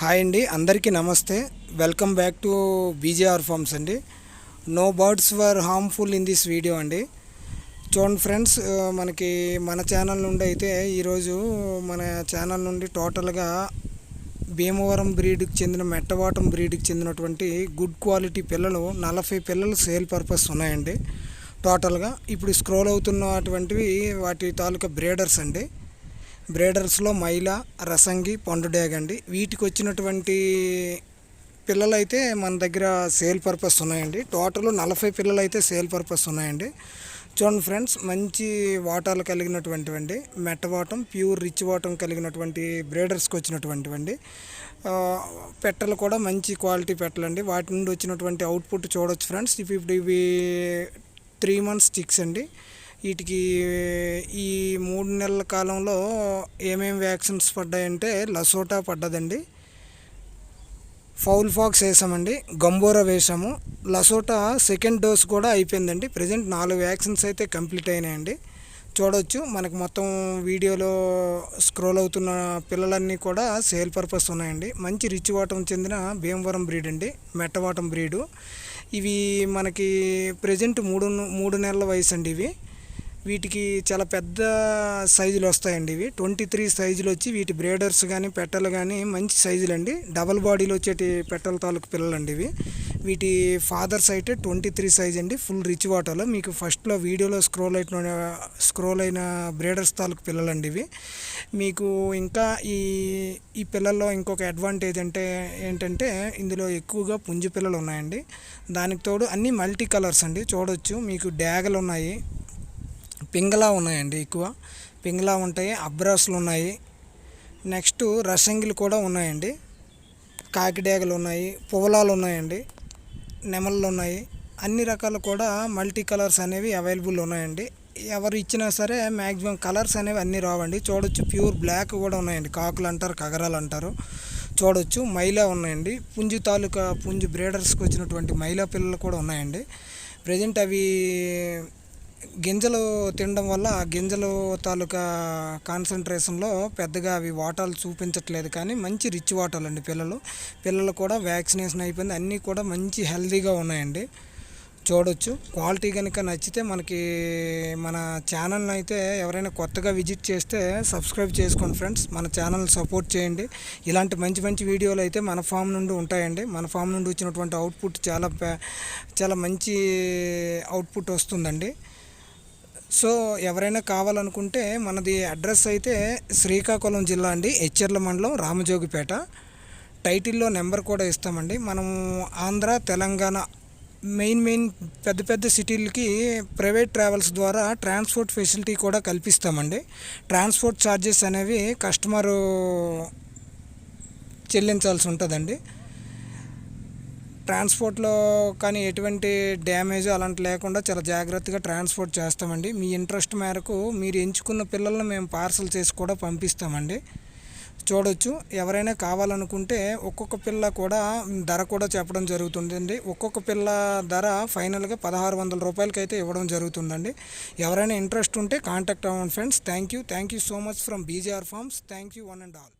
Hi అండి అందరికీ నమస్తే. Welcome back to BJR farms అండి. No birds were harmful in this video అండి. చూడండి ఫ్రెండ్స్ మనకి మన ఛానల్ నుండి అయితే ఈరోజు మన ఛానల్ నుండి టోటల్గా భీమవరం బ్రీడ్కి చెందిన మెట్టవాటం బ్రీడ్కి చెందినటువంటి గుడ్ క్వాలిటీ పిల్లలు నలభై పిల్లలు సేల్ పర్పస్ ఉన్నాయండి. టోటల్గా ఇప్పుడు స్క్రోల్ అవుతున్నటువంటివి వాటి తాలూకా బ్రీడర్స్ అండి. బ్రేడర్స్లో మైల రసంగి పండుడేగ అండి వీటికి వచ్చినటువంటి పిల్లలు అయితే మన దగ్గర సేల్ పర్పస్ ఉన్నాయండి. టోటల్ నలభై పిల్లలు అయితే సేల్ పర్పస్ ఉన్నాయండి. చూడండి ఫ్రెండ్స్ మంచి వాటాలు కలిగినటువంటివండి. మెట్టవాటం మెట్ట ప్యూర్ రిచ్ వాటం కలిగినటువంటి బ్రేడర్స్కి వచ్చినటువంటివండి పెట్టలు కూడా మంచి క్వాలిటీ పెట్టలండి. వాటి నుండి వచ్చినటువంటి అవుట్పుట్ చూడొచ్చు ఫ్రెండ్స్. ఇవి ఇప్పుడు ఇవి త్రీ మంత్స్ చిక్స్ అండి. వీటికి ఈ మూడు నెలల కాలంలో ఏమేమి వ్యాక్సిన్స్ పడ్డాయంటే లసోటా పడ్డదండి ఫౌల్ ఫాక్స్ వేసామండి గంబోరా వేసాము. లసోటా సెకండ్ డోస్ కూడా అయిపోయిందండి. ప్రజెంట్ నాలుగు వ్యాక్సిన్స్ అయితే కంప్లీట్ అయినాయండి. చూడవచ్చు మనకు మొత్తం వీడియోలో స్క్రోల్ అవుతున్న పిల్లలన్నీ కూడా సేల్ పర్పస్ ఉన్నాయండి. మంచి రిచ్ వాటం చెందిన భీమవరం బ్రీడ్ అండి మెట్టవాటం బ్రీడు. ఇవి మనకి ప్రజెంట్ మూడు మూడు నెలల వయసు అండి ఇవి. వీటికి చాలా పెద్ద సైజులు వస్తాయండి ఇవి. ట్వంటీ త్రీ సైజులు వచ్చి వీటి బ్రేడర్స్ కానీ పెట్టలు కానీ మంచి సైజులు అండి. డబల్ బాడీలో వచ్చేటి పెట్టల తాలూకు పిల్లలండి ఇవి. వీటి ఫాదర్స్ అయితే ట్వంటీ త్రీ సైజ్ అండి ఫుల్ రిచ్ వాటర్లో. మీకు ఫస్ట్లో వీడియోలో స్క్రోల్ అయిన స్క్రోల్ అయిన బ్రేడర్స్ తాలూకు పిల్లలండి ఇవి. మీకు ఇంకా ఈ ఈ పిల్లల్లో ఇంకొక అడ్వాంటేజ్ అంటే ఏంటంటే ఇందులో ఎక్కువగా పుంజు పిల్లలు ఉన్నాయండి. దానికి తోడు అన్నీ మల్టీ కలర్స్ అండి. చూడొచ్చు. మీకు డ్యాగలు ఉన్నాయి. పింగళా ఉన్నాయండి ఎక్కువ. పింగళా ఉంటాయి అబ్రాసులు ఉన్నాయి. నెక్స్ట్ రసంగిలు కూడా ఉన్నాయండి. కాకిడేగలు ఉన్నాయి పువ్వలాలు ఉన్నాయండి నెమళ్ళు ఉన్నాయి. అన్ని రకాలు కూడా మల్టీ కలర్స్ అనేవి అవైలబుల్ ఉన్నాయండి. ఎవరు ఇచ్చినా సరే మ్యాక్సిమం కలర్స్ అనేవి అన్నీ రావండి. చూడొచ్చు ప్యూర్ బ్లాక్ కూడా ఉన్నాయండి. కాకులు అంటారు కగరాలు అంటారు. చూడొచ్చు మైలా ఉన్నాయండి. పుంజు తాలూకా పుంజు బ్రీడర్స్కి వచ్చినటువంటి మైలా పిల్లలు కూడా ఉన్నాయండి. ప్రజెంట్ అవి గింజలు తినడం వల్ల ఆ గింజలు తాలూకా కాన్సన్ట్రేషన్లో పెద్దగా అవి వాటాలు చూపించట్లేదు కానీ మంచి రిచ్ వాటాలు అండి పిల్లలు. పిల్లలు కూడా వ్యాక్సినేషన్ అయిపోయింది. అన్నీ కూడా మంచి హెల్తీగా ఉన్నాయండి. చూడొచ్చు. క్వాలిటీ కనుక నచ్చితే మనకి మన ఛానల్ని అయితే ఎవరైనా కొత్తగా విజిట్ చేస్తే సబ్స్క్రైబ్ చేసుకోండి ఫ్రెండ్స్. మన ఛానల్ సపోర్ట్ చేయండి. ఇలాంటి మంచి మంచి వీడియోలు అయితే మన ఫామ్ నుండి ఉంటాయండి. మన ఫామ్ నుండి వచ్చినటువంటి అవుట్పుట్ చాలా చాలా మంచి అవుట్పుట్ వస్తుందండి. సో ఎవరైనా కావాలనుకుంటే మనది అడ్రస్ అయితే శ్రీకాకుళం జిల్లా అండి హెచ్చర్ల మండలం రామజోగిపేట. టైటిల్లో నెంబర్ కూడా ఇస్తామండి. మనం ఆంధ్ర తెలంగాణ మెయిన్ మెయిన్ పెద్ద పెద్ద సిటీలకి ప్రైవేట్ ట్రావెల్స్ ద్వారా ట్రాన్స్పోర్ట్ ఫెసిలిటీ కూడా కల్పిస్తామండి. ట్రాన్స్పోర్ట్ ఛార్జెస్ అనేవి కస్టమరు చెల్లించాల్సి ఉంటుందండి. ట్రాన్స్పోర్ట్లో కానీ ఎటువంటి డ్యామేజ్ అలాంటి లేకుండా చాలా జాగ్రత్తగా ట్రాన్స్పోర్ట్ చేస్తామండి. మీ ఇంట్రెస్ట్ మేరకు మీరు ఎంచుకున్న పిల్లల్ని మేము పార్సల్ చేసి కూడా పంపిస్తామండి. చూడొచ్చు ఎవరైనా కావాలనుకుంటే ఒక్కొక్క పిల్ల కూడా ధర కూడా చెప్పడం జరుగుతుందండి. ఒక్కొక్క పిల్ల ధర ఫైనల్గా పదహారు వందల రూపాయలకి అయితే ఇవ్వడం జరుగుతుందండి. ఎవరైనా ఇంట్రెస్ట్ ఉంటే కాంటాక్ట్ అవ్వండి friends. Thank you thank you so much from BJR farms. Thank you one and all.